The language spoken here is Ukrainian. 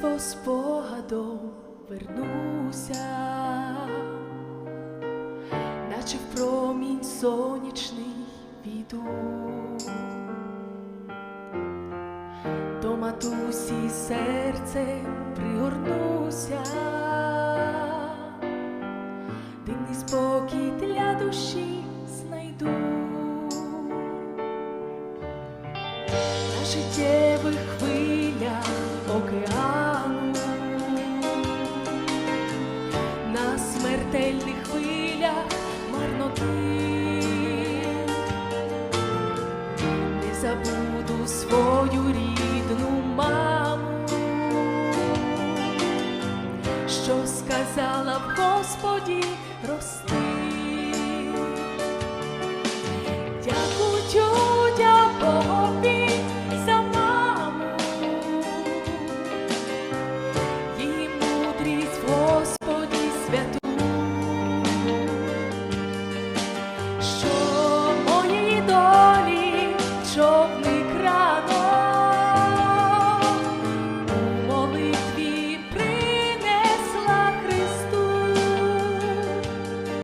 дитинство спогадом вернуся, наче в промінь сонячний піду. До матусі серцем пригорнуся, дивний спокій для душі знайду. На життєвих хвилях океану, смертельних хвилях марноти, не забуду свою рідну маму, що сказала в Господі рости.